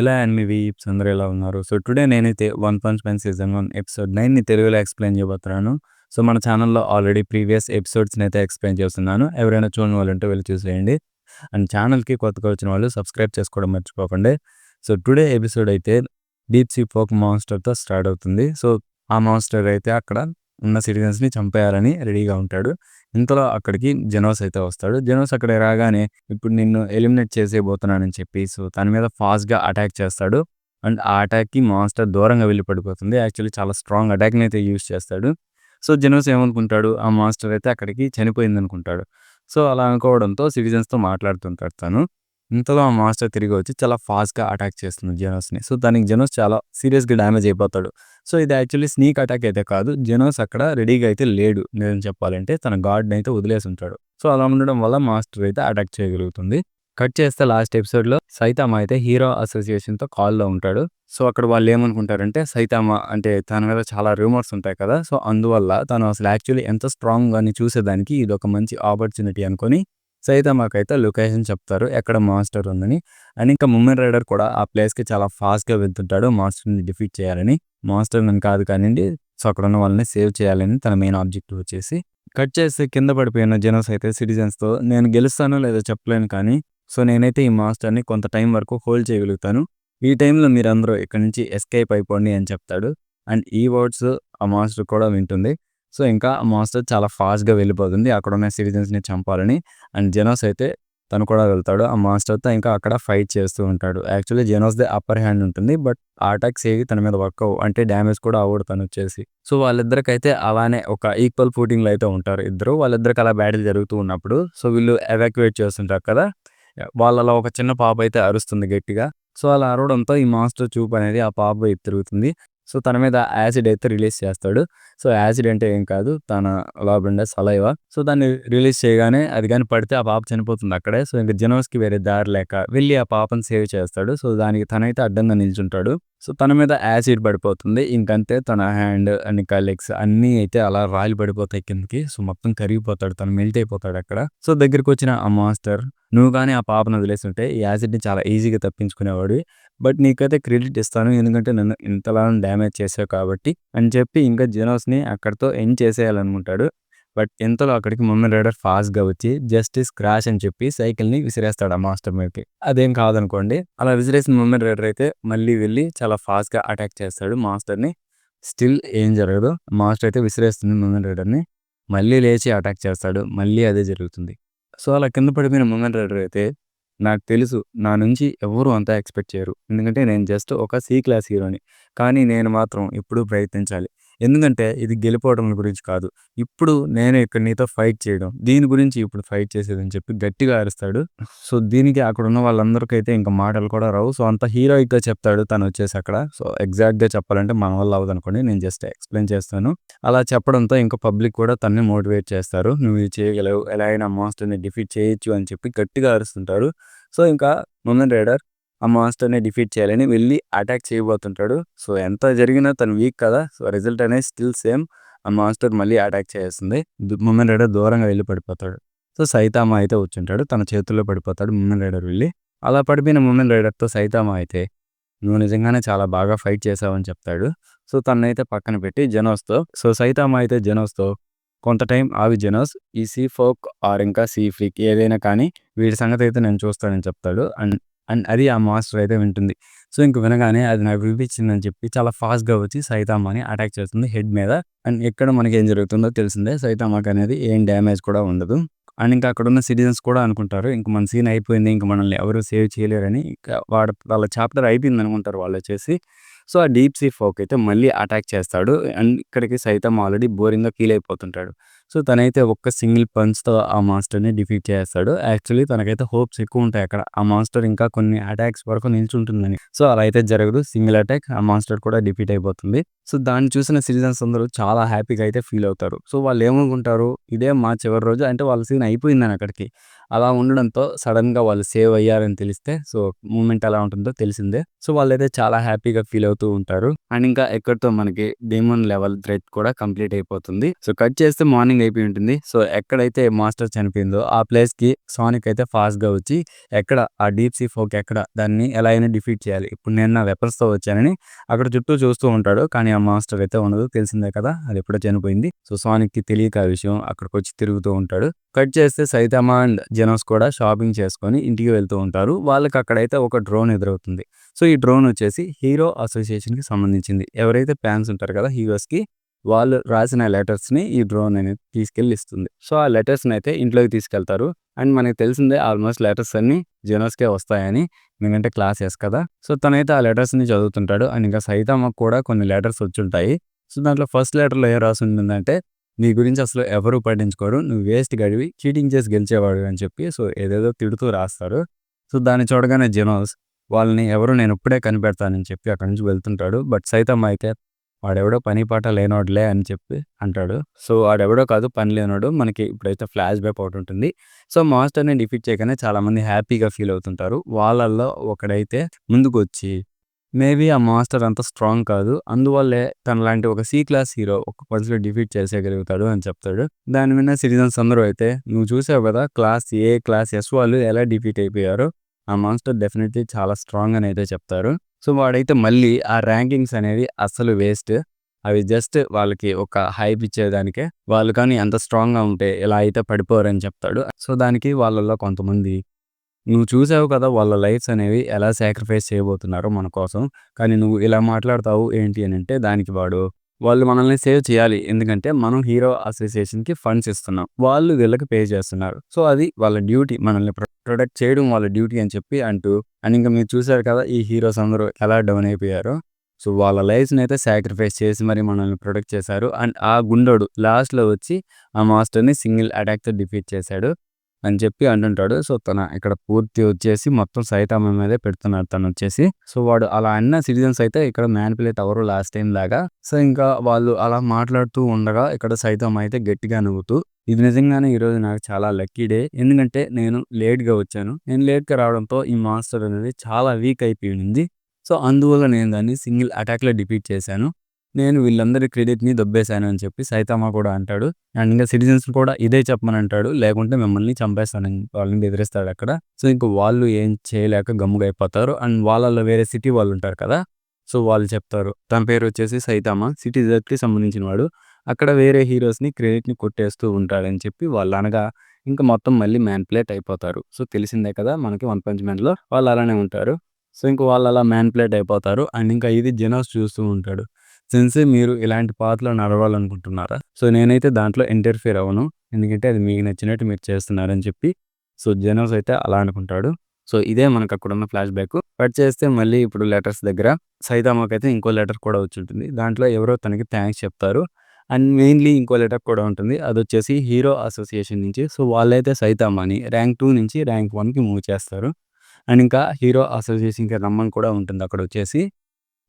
ఎలా and me weeps అందరూ ఎలా ఉన్నారు? సో టుడే నేనైతే one punch man season one episode నైన్ని తెలుగులో ఎక్స్ప్లెయిన్ చేయబోతున్నాను. సో మన ఛానల్లో ఆల్రెడీ ప్రీవియస్ ఎపిసోడ్స్ని అయితే ఎక్స్ప్లెయిన్ చేస్తున్నాను. ఎవరైనా చూడని వాళ్ళు ఉంటే వెళ్ళి చూసేయండి. అండ్ ఛానల్కి కొత్తగా వచ్చిన వాళ్ళు సబ్స్క్రైబ్ చేసుకోవడం మర్చిపోకండి. సో టుడే ఎపిసోడ్ అయితే డీప్ సీ ఫోక్ మాన్స్టర్తో స్టార్ట్ అవుతుంది. సో ఆ మాన్స్టర్ అయితే అక్కడ ఉన్న సిటిజన్స్ని చంపేయాలని రెడీగా ఉంటాడు. ఇంతలో అక్కడికి జెనోస్ అయితే వస్తాడు. జెనోస్ అక్కడ రాగానే ఇప్పుడు నిన్ను ఎలిమినేట్ చేసేయబోతున్నానని చెప్పి సో తన మీద ఫాస్ట్గా అటాక్ చేస్తాడు. అండ్ ఆ అటాక్కి మాన్స్టర్ దూరంగా వెళ్ళి పడిపోతుంది యాక్చువల్లీ చాలా స్ట్రాంగ్ అటాక్ని అయితే యూస్ చేస్తాడు. సో జెనోస్ ఏమనుకుంటాడు? ఆ మాస్టర్ అయితే అక్కడికి చనిపోయింది అనుకుంటాడు సో అలా అనుకోవడంతో సిటిజన్స్తో మాట్లాడుతుంటాడు తను. ఇంతలో ఆ మాస్టర్ తిరిగి వచ్చి చాలా ఫాస్ట్గా అటాక్ చేస్తుంది జెనోస్ని. సో దానికి జెనోస్ చాలా సీరియస్గా డ్యామేజ్ అయిపోతాడు. సో ఇది యాక్చువల్లీ స్నీక్ అటాక్ అయితే కాదు జెనోస్ అక్కడ రెడీగా అయితే లేడు. నేను చెప్పాలంటే తన గార్డ్ని అయితే వదిలేసి ఉంటాడు. సో అలా ఉండడం వల్ల మాస్టర్ అయితే అటాక్ చేయగలుగుతుంది. కట్ చేస్తే లాస్ట్ ఎపిసోడ్లో సైతామ అయితే హీరో అసోసియేషన్తో కాల్లో ఉంటాడు. సో అక్కడ వాళ్ళు ఏమనుకుంటారంటే సైతామ అంటే తన మీద చాలా రూమర్స్ ఉంటాయి కదా సో అందువల్ల తను అసలు యాక్చువల్లీ ఎంత స్ట్రాంగ్ అని చూసేదానికి ఇది ఒక మంచి ఆపర్చునిటీ అనుకొని సైతామాకైతే లొకేషన్ చెప్తారు ఎక్కడ మాస్టర్ ఉందని. అండ్ ఇంకా ముమ్మెన్ రైడర్ కూడా ఆ ప్లేస్కి చాలా ఫాస్ట్గా వెళ్తుంటాడు మాస్టర్ని డిఫీట్ చేయాలని. మాస్టర్ నన్ను కాదు కానివ్వండి సో అక్కడ ఉన్న వాళ్ళని సేవ్ చేయాలని తన మెయిన్ ఆబ్జెక్టివ్ వచ్చేసి. కట్ చేస్తే కింద పడిపోయిన జనస్ అయితే సిటిజన్స్తో నేను గెలుస్తానో లేదో చెప్పలేను కానీ సో నేనైతే ఈ మాస్టర్ని కొంత టైం వరకు హోల్డ్ చేయగలుగుతాను. ఈ టైంలో మీరందరూ ఇక్కడి నుంచి ఎస్కేప్ అయిపోండి అని చెప్తాడు. అండ్ ఈ వర్డ్స్ ఆ మాస్టర్ కూడా వింటుంది. సో ఇంకా మాస్టర్ చాలా ఫాస్ట్గా వెళ్ళిపోతుంది. అక్కడ ఉన్న సిటిజన్స్ని చంపాలని. అండ్ జెనోస్ అయితే తను కూడా వెళ్తాడు. ఆ మాస్టర్తో ఇంకా అక్కడ ఫైట్ చేస్తూ ఉంటాడు. Actually Genos the upper hand ఉంటుంది. బట్ అటాక్స్ ఏవి తన మీద వర్క్ అవ్వు అంటే డ్యామేజ్ కూడా అవ్వడు తను వచ్చేసి. సో వాళ్ళిద్దరికైతే అలానే ఒక ఈక్వల్ ఫూటింగ్లో అయితే ఉంటారు ఇద్దరు. వాళ్ళిద్దరికి అలా బ్యాటిల్ జరుగుతూ ఉన్నప్పుడు. సో వీళ్ళు ఎవాక్యువేట్ చేస్తుంటారు కదా. వాళ్ళలో ఒక చిన్న పాప అయితే అరుస్తుంది గట్టిగా. సో అలా అరవడంతో ఈ మాస్టర్ చూపు అనేది ఆ పాప వైపు తిరుగుతుంది. సో తన మీద యాసిడ్ అయితే రిలీజ్ చేస్తాడు. సో యాసిడ్ అంటే ఏం కాదు తన లాబెండర్ సలైవ. సో దాన్ని రిలీజ్ చేయగానే అది కానీ పడితే ఆ పాప చనిపోతుంది అక్కడే. సో ఇంకా జనోస్కి వేరే దారి లేక వెళ్ళి ఆ పాపను సేవ్ చేస్తాడు. సో దానికి తనైతే అడ్డంగా నిల్చుంటాడు. సో తన మీద యాసిడ్ పడిపోతుంది. ఇంకంతే తన హ్యాండ్ అన్ని కలెగ్స్ అన్నీ అయితే అలా రాయిలు పడిపోతాయి కిందకి. సో మొత్తం కరిగిపోతాడు తను మెల్ట్ అయిపోతాడు అక్కడ. సో దగ్గరికి వచ్చిన ఆ మాస్టర్ నువ్వు కానీ ఆ పాపను వదిలేస్తుంటే ఈ యాసిడ్ని చాలా ఈజీగా తప్పించుకునేవాడు బట్ నీకైతే క్రెడిట్ ఇస్తాను. ఎందుకంటే నన్ను ఇంతలా డ్యామేజ్ చేసావు కాబట్టి అని చెప్పి ఇంకా జెనోస్ని అక్కడితో ఎండ్ చేసేయాలనుకుంటాడు. బట్ ఎంతలో అక్కడికి మమ్మీ రైడర్ ఫాస్ట్గా వచ్చి జస్టిస్ క్రాష్ అని చెప్పి సైకిల్ని విసిరేస్తాడు ఆ మాస్టర్ మీదకి. అదేం కాదనుకోండి. అలా విసిరేసిన మమ్మీ రైడర్ అయితే మళ్ళీ వెళ్ళి చాలా ఫాస్ట్గా అటాక్ చేస్తాడు మాస్టర్ని. స్టిల్ ఏం జరగదు. మాస్టర్ అయితే విసిరేస్తుంది మమ్మీ రైడర్ని. మళ్ళీ లేచి అటాక్ చేస్తాడు. మళ్ళీ అదే జరుగుతుంది. సో అలా కింద పడిపోయిన మమ్మీ రైడర్ అయితే నాకు తెలుసు నా నుంచి ఎవరు అంతా ఎక్స్పెక్ట్ చేయరు. ఎందుకంటే నేను జస్ట్ ఒక సి క్లాస్ హీరోని. కానీ నేను మాత్రం ఎప్పుడూ ప్రయత్నించాలి. ఎందుకంటే ఇది గెలిపోవడం గురించి కాదు. ఇప్పుడు నేను ఇక్కడ నీతో ఫైట్ చేయడం దీని గురించి ఇప్పుడు ఫైట్ చేసేదని చెప్పి గట్టిగా అరుస్తాడు. సో దీనికి అక్కడ ఉన్న వాళ్ళందరికైతే ఇంకా మాటలు కూడా రావు. సో అంత హీరోయిక్గా చెప్తాడు తను వచ్చేసి అక్కడ. సో ఎగ్జాక్ట్గా చెప్పాలంటే మన వల్ల అవ్వదు అనుకోండి. నేను జస్ట్ ఎక్స్ప్లెయిన్ చేస్తాను. అలా చెప్పడంతో ఇంకా పబ్లిక్ కూడా తన్ని మోటివేట్ చేస్తారు. నువ్వు ఇది చేయగలవు. ఎలా అయినా మాస్టర్ని డిఫీట్ చేయొచ్చు అని చెప్పి గట్టిగా అరుస్తుంటారు. సో ఇంకా మొమెన్ రైడర్ ఆ మాస్టర్ని డిఫీట్ చేయాలని వెళ్ళి అటాక్ చేయబోతుంటాడు. సో ఎంత జరిగినా తను వీక్ కదా సో రిజల్ట్ అనేది స్టిల్ సేమ్. ఆ మాస్టర్ మళ్ళీ అటాక్ చేస్తుంది ముమెన్ రైడర్ దూరంగా వెళ్ళి పడిపోతాడు. సో సైతామా అయితే వచ్చుంటాడు. తన చేతుల్లో పడిపోతాడు ముమెన్ రైడర్ వెళ్ళి. అలా పడిపోయిన ముమెన్ రైడర్తో సైతామా అయితే నువ్వు నిజంగానే చాలా బాగా ఫైట్ చేసావని చెప్తాడు. సో తనైతే పక్కన పెట్టి జెనోస్తో సో సైతామా అయితే జెనోస్తో కొంత టైం ఆవి జెనోస్. ఈ సీ ఫోక్ ఆర్ ఇంకా సీ ఫ్రీక్ ఏదైనా కానీ వీటి సంగతి అయితే నేను చూస్తానని చెప్తాడు. అండ్ అండ్ అది ఆ మాస్టర్ అయితే వింటుంది. సో ఇంక వినగానే అది నాకు వినిపించిందని చెప్పి చాలా ఫాస్ట్గా వచ్చి సైతామాని అటాక్ చేస్తుంది హెడ్ మీద. అండ్ ఎక్కడ మనకి ఏం జరుగుతుందో తెలిసిందే. సైతామాకి అనేది ఏం డ్యామేజ్ కూడా ఉండదు. అండ్ ఇంకా అక్కడ ఉన్న సిటిజన్స్ కూడా అనుకుంటారు ఇంక మన సీన్ అయిపోయింది ఇంక మనల్ని ఎవరు సేవ్ చేయలేరని ఇంకా వాడు వాళ్ళ చాప్టర్ అయిపోయింది అనుకుంటారు వాళ్ళు వచ్చేసి. సో ఆ డీప్ సీ ఫోక్ అయితే మళ్ళీ అటాక్ చేస్తాడు. అండ్ ఇక్కడికి సైతం ఆల్రెడీ బోరింగ్గా ఫీల్ అయిపోతుంటాడు సో తనైతే ఒక్క సింగిల్ పంచ్తో ఆ మాస్టర్ని డిఫీట్ చేస్తాడు. యాక్చువల్లీ తనకైతే హోప్స్ ఎక్కువ ఉంటాయి అక్కడ. ఆ మాస్టర్ ఇంకా కొన్ని అటాక్స్ వరకు నిల్చుంటుందని. సో అలా అయితే జరగదు. సింగిల్ అటాక్ ఆ మాస్టర్ కూడా డిఫీట్ అయిపోతుంది. సో దాన్ని చూసిన సిటిజన్స్ అందరూ చాలా హ్యాపీగా అయితే ఫీల్ అవుతారు. సో వాళ్ళు ఏమనుకుంటారు? ఇదే మా చివరి రోజు? అంటే వాళ్ళ సీన్ అయిపోయిందని అక్కడికి. అలా ఉండడంతో సడన్‌గా వాళ్ళు సేవ్ అయ్యారని తెలిస్తే సో, మూమెంట్ ఎలా ఉంటుందో తెలిసిందే. సో, వాళ్ళైతే చాలా హ్యాపీగా ఫీల్ అవుతూ ఉంటారు. అండ్ ఇంకా ఎక్కడితో మనకి డేమన్ లెవెల్ థ్రెడ్ కూడా కంప్లీట్ అయిపోతుంది. సో, కట్ చేస్తే మార్నింగ్ అయిపోయి ఉంటుంది. సో, ఎక్కడైతే మాస్టర్ చనిపోయిందో ఆ ప్లేస్కి సానిక్ అయితే ఫాస్ట్గా వచ్చి ఎక్కడ ఆ డీప్ సీ ఫోక్ ఎక్కడ దాన్ని ఎలా అయినా డిఫీట్ చేయాలి. ఇప్పుడు నేను నా వెపన్స్‌తో వచ్చానని అక్కడ చుట్టూ చూస్తూ ఉంటాడు. కానీ ఆ మాస్టర్ అయితే ఉండదు. తెలిసిందే కదా! అది ఎప్పుడో చనిపోయింది. సో, సానిక్‌కి తెలియక ఆ విషయం అక్కడికొచ్చి తిరుగుతూ ఉంటాడు. కట్ చేస్తే సైతామా అండ్ జెనోస్ కూడా షాపింగ్ చేసుకొని ఇంటికి వెళ్తూ ఉంటారు. వాళ్ళకి అక్కడైతే ఒక డ్రోన్ ఎదురవుతుంది. సో, ఈ డ్రోన్ వచ్చేసి హీరో అసోసియేషన్‌కి సంబంధించింది. ఎవరైతే ఫ్యాన్స్ ఉంటారు కదా హీరోస్‌కి వాళ్ళు రాసిన లెటర్స్‌ని ఈ డ్రోన్ అనేది తీసుకెళ్ళి ఇస్తుంది. సో, ఆ లెటర్స్‌ని అయితే ఇంట్లోకి తీసుకెళ్తారు. అండ్ మనకు తెలిసిందే ఆల్మోస్ట్ లెటర్స్ అన్నీ జెనోస్‌కే వస్తాయని. ఎందుకంటే క్లాస్ ఎస్ కదా! సో, తనైతే ఆ లెటర్స్‌ని చదువుతుంటాడు. అండ్ ఇంకా సైతామాకు కూడా కొన్ని లెటర్స్ వచ్చి ఉంటాయి సో, దాంట్లో ఫస్ట్ లెటర్‌లో ఏ రాసి ఉంటుందంటే నీ గురించి అసలు ఎవరు పట్టించుకోరు. నువ్వు వేస్ట్ గడివి చీటింగ్ చేసి గెలిచేవాడు అని చెప్పి సో, ఏదేదో తిడుతూ రాస్తారు. సో, దాన్ని చూడగానే జెనోస్ వాళ్ళని ఎవరు నేను ఇప్పుడే కనిపెడతానని చెప్పి అక్కడి నుంచి వెళ్తుంటాడు. బట్ సైతం అయితే వాడెవడో పని పాట లేనోడులే అని చెప్పి అంటాడు. సో, వాడెవడో కాదు పని లేనోడు. మనకి ఇప్పుడైతే ఫ్లాష్ బ్యాక్ ఒకటుంటుంది. సో, మాస్టర్‌ని డిఫీట్ చేయగానే చాలామంది హ్యాపీగా ఫీల్ అవుతుంటారు. వాళ్ళల్లో ఒకడైతే ముందుకొచ్చి మేబీ ఆ మాస్టర్ అంత స్ట్రాంగ్ కాదు. అందువల్లే తనలాంటి ఒక సి క్లాస్ హీరో ఒక పంచ్‌లో డిఫీట్ చేసేయగలుగుతాడు అని చెప్తాడు. దాని విన్న సిటిజన్స్ అందరూ అయితే నువ్వు చూసావు కదా! క్లాస్ ఏ, క్లాస్ ఎస్ వాళ్ళు ఎలా డిఫీట్ అయిపోయారు ఆ మాస్టర్ డెఫినెట్‌లీ చాలా స్ట్రాంగ్ అని అయితే చెప్తారు. సో, వాడైతే మళ్ళీ ఆ ర్యాంకింగ్స్ అనేవి అస్సలు వేస్ట్. అవి జస్ట్ వాళ్ళకి ఒక హైప్ ఇచ్చేదానికే. వాళ్ళు కానీ ఎంత స్ట్రాంగ్‌గా ఉంటే ఇలా అయితే పడిపోరని చెప్తాడు. సో, దానికి వాళ్ళలో కొంతమంది నువ్వు చూసావు కదా! వాళ్ళ లైఫ్స్ అనేవి ఎలా సాక్రిఫైస్ చేయబోతున్నారో మన కోసం. కానీ నువ్వు ఇలా మాట్లాడతావు ఏంటి అని అంటే దానికి వాడు వాళ్ళు మనల్ని సేవ్ చేయాలి. ఎందుకంటే మనం హీరో అసోసియేషన్‌కి ఫండ్స్ ఇస్తున్నాం. వాళ్ళు వీళ్ళకి పే చేస్తున్నారు. సో, అది వాళ్ళ డ్యూటీ మనల్ని ప్రొటెక్ట్ చేయడం వాళ్ళ డ్యూటీ అని చెప్పి అంటూ అండ్ ఇంకా మీరు చూసారు కదా! ఈ హీరోస్ అందరూ ఎలా డౌన్ అయిపోయారో. సో, వాళ్ళ లైఫ్స్‌ని అయితే సాక్రిఫైస్ చేసి మరి మనల్ని ప్రొటెక్ట్ చేశారు. అండ్ ఆ గుండోడు లాస్ట్‌లో వచ్చి ఆ మాస్టర్‌ని సింగిల్ అటాక్‌తో డిఫీట్ చేశాడు అని చెప్పి అంటుంటాడు. సో, తన ఇక్కడ పూర్తి వచ్చేసి మొత్తం సైతామ మీదే పెడుతున్నాడు తను వచ్చేసి సో, వాడు అలా అన్న సిటిజన్స్ అయితే ఇక్కడ మ్యానిపులేట్ అవరు లాస్ట్ టైం లాగా. సో, ఇంకా వాళ్ళు అలా మాట్లాడుతూ ఉండగా ఇక్కడ సైతం అయితే గట్టిగా నవ్వుతూ ఇది నిజంగానే ఈరోజు నాకు చాలా లక్కీ డే. ఎందుకంటే నేను లేట్‌గా వచ్చాను. నేను లేట్‌గా రావడంతో ఈ మాన్స్టర్ అనేది చాలా వీక్ అయిపోయింది సో, అందువల్ల నేను దాన్ని సింగిల్ అటాక్‌లో డిఫీట్ చేశాను. నేను వీళ్ళందరి క్రెడిట్‌ని దొబ్బేశాను అని చెప్పి సైతామా కూడా అంటాడు. అండ్ ఇంకా సిటిజన్స్ కూడా ఇదే చెప్పమని అంటాడు. లేకుంటే మిమ్మల్ని చంపేస్తానని వాళ్ళని బెదిరిస్తాడు అక్కడ. సో, ఇంక వాళ్ళు ఏం చేయలేక గమ్ముగా అయిపోతారు. అండ్ వాళ్ళలో వేరే సిటీ వాళ్ళు ఉంటారు కదా! సో, వాళ్ళు చెప్తారు. తన పేరు వచ్చేసి సైతామా సిటీ సంబంధించిన వాడు. అక్కడ వేరే హీరోస్‌ని క్రెడిట్‌ని కొట్టేస్తూ ఉంటాడని చెప్పి వాళ్ళు అనగా ఇంకా మొత్తం మళ్ళీ మ్యాన్ప్లేట్ అయిపోతారు. సో, తెలిసిందే కదా! మనకి వన్ పంచ్ మ్యాన్‌లో వాళ్ళు అలానే ఉంటారు. సో, ఇంక వాళ్ళు అలా మ్యాన్ప్లేట్ అయిపోతారు. అండ్ ఇంకా ఇది జెనోస్ చూస్తూ ఉంటాడు. సెన్సే మీరు ఇలాంటి పాత్రలో నడవాలనుకుంటున్నారా? సో, నేనైతే దాంట్లో ఇంటర్ఫియర్ అవ్వను. ఎందుకంటే అది మీకు నచ్చినట్టు మీరు చేస్తున్నారని చెప్పి సో, జనోస్ అయితే అలా అనుకుంటాడు. సో, ఇదే మనకు అక్కడ ఉన్న ఫ్లాష్ బ్యాక్. కట్ చేస్తే మళ్ళీ ఇప్పుడు లెటర్స్ దగ్గర సైతామాకైతే ఇంకో లెటర్ కూడా వచ్చి ఉంటుంది దాంట్లో ఎవరో తనకి థ్యాంక్స్ చెప్తారు. అండ్ మెయిన్‌లీ ఇంకో లెటర్ కూడా ఉంటుంది. అది వచ్చేసి హీరో అసోసియేషన్ నుంచి. సో, వాళ్ళైతే సైతామాని ర్యాంక్ టూ నుంచి ర్యాంక్ వన్కి మూవ్ చేస్తారు. అండ్ ఇంకా హీరో అసోసియేషన్‌కి రమ్మని కూడా ఉంటుంది అక్కడ వచ్చేసి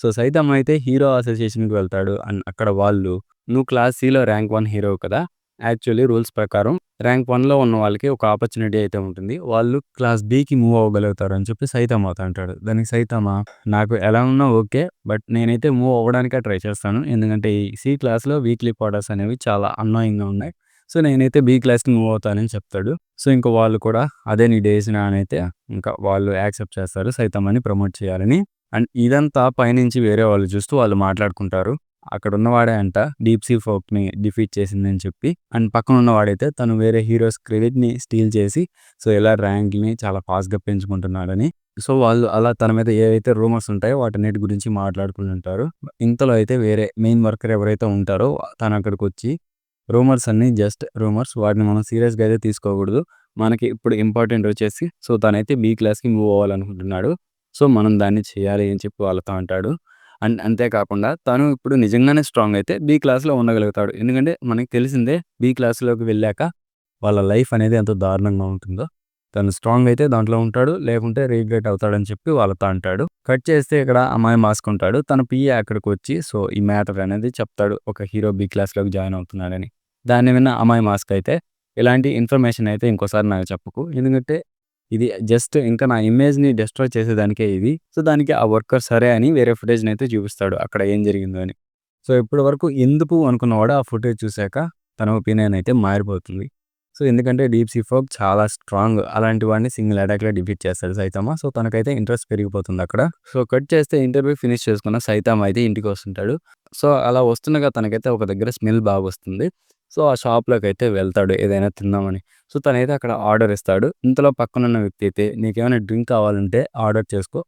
సో, సైతం అయితే హీరో అసోసియేషన్‌కి వెళ్తాడు. అండ్ అక్కడ వాళ్ళు నువ్వు క్లాస్ సిలో ర్యాంక్ వన్ హీరో కదా! యాక్చువల్లీ రూల్స్ ప్రకారం ర్యాంక్ వన్లో ఉన్న వాళ్ళకి ఒక ఆపర్చునిటీ అయితే ఉంటుంది. వాళ్ళు క్లాస్ బికి మూవ్ అవ్వగలుగుతారు అని చెప్పి సైతం అంటాడు. దానికి సైతమా నాకు ఎలా ఉన్నా ఓకే. బట్ నేనైతే మూవ్ అవ్వడానికే ట్రై చేస్తాను. ఎందుకంటే ఈ సి క్లాస్‌లో వీక్లీ క్వార్టర్స్ అనేవి చాలా అన్నాయింగ్‌గా ఉన్నాయి. సో, నేనైతే బి క్లాస్‌కి మూవ్ అవుతానని చెప్తాడు. సో, ఇంక వాళ్ళు కూడా అదే నీ డేస్ అని అయితే ఇంకా వాళ్ళు యాక్సెప్ట్ చేస్తారు సైతం అని ప్రమోట్ చేయాలని. అండ్ ఇదంతా పైనుంచి వేరే వాళ్ళు చూస్తూ వాళ్ళు మాట్లాడుకుంటారు. అక్కడున్నవాడే అంట డీప్ సీ ఫోక్‌ని డిఫీట్ చేసిందని చెప్పి. అండ్ పక్కన ఉన్నవాడైతే తను వేరే హీరోస్ క్రెడిట్‌ని స్టీల్ చేసి సో, ఇలా ర్యాంక్‌ని చాలా ఫాస్ట్‌గా పెంచుకుంటున్నాడని. సో, వాళ్ళు అలా తన మీద ఏవైతే రూమర్స్ ఉంటాయో వాటన్నిటి గురించి మాట్లాడుకుంటుంటారు. ఇంతలో అయితే వేరే మెయిన్ వర్కర్ ఎవరైతే ఉంటారో తను అక్కడికి వచ్చి రూమర్స్ అన్ని జస్ట్ రూమర్స్. వాటిని మనం సీరియస్‌గా అయితే తీసుకోకూడదు. మనకి ఇప్పుడు ఇంపార్టెంట్ వచ్చేసి సో, తనైతే బి క్లాస్‌కి మూవ్ అవ్వాలనుకుంటున్నాడు. సో, మనం దాన్ని చేయాలి అని చెప్పి వాళ్ళతో అంటాడు. అండ్ అంతేకాకుండా తను ఇప్పుడు నిజంగానే స్ట్రాంగ్ అయితే బి క్లాస్‌లో ఉండగలుగుతాడు. ఎందుకంటే మనకి తెలిసిందే బి క్లాస్‌లోకి వెళ్ళాక వాళ్ళ లైఫ్ అనేది ఎంత దారుణంగా ఉంటుందో. తను స్ట్రాంగ్ అయితే దాంట్లో ఉంటాడు. లేకుంటే రీగ్రెట్ అవుతాడని చెప్పి వాళ్ళతో అంటాడు. కట్ చేస్తే ఇక్కడ అమ్మాయి మాస్క్ ఉంటాడు. తన పిఏ అక్కడికి వచ్చి సో, ఈ మ్యాటర్ అనేది చెప్తాడు. ఒక హీరో బి క్లాస్‌లోకి జాయిన్ అవుతున్నాడని. దాన్ని విన్న అమ్మాయి మాస్క్ అయితే ఇలాంటి ఇన్ఫర్మేషన్ అయితే ఇంకోసారి నాకు చెప్పకు ఎందుకంటే ఇది జస్ట్ ఇంకా నా ఇమేజ్ని డిస్ట్రాయ్ చేసేదానికే ఇది. సో దానికి ఆ వర్కర్ సరే అని వేరే ఫుటేజ్ని అయితే చూపిస్తాడు అక్కడ ఏం జరిగిందో అని. సో ఇప్పటి వరకు ఎందుకు అనుకున్నవాడు ఆ ఫుటేజ్ చూశాక తన ఒపీనియన్ అయితే మారిపోతుంది. సో ఎందుకంటే డీప్ సీ ఫోక్ చాలా స్ట్రాంగ్ అలాంటి వాడిని సింగిల్ అటాక్లో డిఫీట్ చేస్తాడు సైతామా. సో తనకైతే ఇంట్రెస్ట్ పెరిగిపోతుంది అక్కడ. సో కట్ చేస్తే ఇంటర్వ్యూ ఫినిష్ చేసుకున్న సైతామా అయితే ఇంటికి వస్తుంటాడు. సో అలా వస్తుండగా తనకైతే ఒక దగ్గర స్మెల్ బాగా వస్తుంది. సో ఆ షాప్లోకి అయితే వెళ్తాడు ఏదైనా తిందామని. సో తనైతే అక్కడ ఆర్డర్ ఇస్తాడు. ఇంతలో పక్కనున్న వ్యక్తి అయితే నీకేమైనా డ్రింక్ కావాలంటే ఆర్డర్ చేసుకో.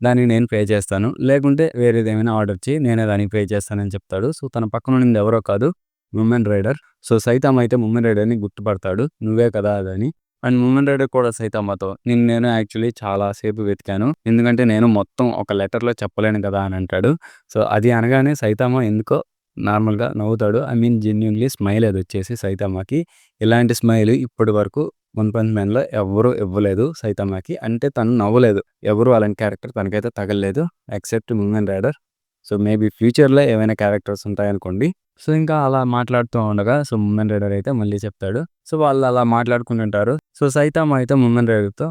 దానికి నేను పే చేస్తాను. లేకుంటే వేరేది ఏమైనా ఆర్డర్ చేయి నేనే దానికి పే చేస్తానని చెప్తాడు. సో తన పక్కన ఉన్నది ఎవరో కాదు ఉమెన్ రైడర్. సో సైతామ అయితే ఉమెన్ రైడర్ని గుర్తుపడతాడు. నువ్వే కదా అదని అండ్ ఉమెన్ రైడర్ కూడా సైతామతో నేను నేను యాక్చువల్లీ చాలా సేపు వెతికాను. ఎందుకంటే నేను మొత్తం ఒక లెటర్లో చెప్పలేను కదా అని అంటాడు. సో అది అనగానే సైతామ ఎందుకో నార్మల్గా నవ్వుతాడు. ఐ మీన్ జెన్యున్లీ స్మైల్ అది వచ్చేసి సైతామాకి ఇలాంటి స్మైల్ ఇప్పటి వరకు వన్ పంచ్ మ్యాన్లో ఎవరు ఇవ్వలేదు సైతామాకి అంటే తను నవ్వలేదు. ఎవరు అలాంటి క్యారెక్టర్ తనకైతే తగలలేదు ఎక్సెప్ట్ ముంగన్ రైడర్. సో మేబీ ఫ్యూచర్లో ఏమైనా క్యారెక్టర్స్ ఉంటాయనుకోండి. సో ఇంకా అలా మాట్లాడుతూ ఉండగా సో ఉమెన్ రైడర్ అయితే మళ్ళీ చెప్తాడు. సో వాళ్ళు అలా మాట్లాడుకుంటుంటారు. సో సైతామ అయితే ఉమెన్ రైడర్తో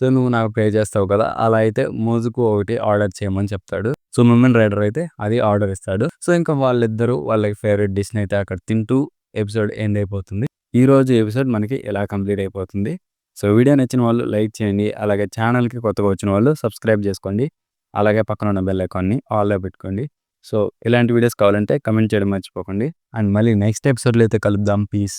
సో నువ్వు నాకు పే చేస్తావు కదా అలా అయితే మోజుకు ఒకటి ఆర్డర్ చేయమని చెప్తాడు. సో మిమ్మల్ని రైడర్ అయితే అది ఆర్డర్ ఇస్తాడు. సో ఇంకా వాళ్ళిద్దరూ వాళ్ళకి ఫేవరెట్ డిష్ని అయితే అక్కడ తింటూ ఎపిసోడ్ ఎండ్ అయిపోతుంది. ఈ రోజు ఎపిసోడ్ మనకి ఎలా కంప్లీట్ అయిపోతుంది? సో వీడియో నచ్చిన వాళ్ళు లైక్ చేయండి. అలాగే ఛానల్కి కొత్తగా వచ్చిన వాళ్ళు సబ్స్క్రైబ్ చేసుకోండి. అలాగే పక్కన ఉన్న బెల్ ఐకాన్ని ఆల్లో పెట్టుకోండి. సో ఇలాంటి వీడియోస్ కావాలంటే కమెంట్ చేయడం మర్చిపోకండి. అండ్ మళ్ళీ నెక్స్ట్ ఎపిసోడ్లో అయితే కలుద్దాం. పీస్.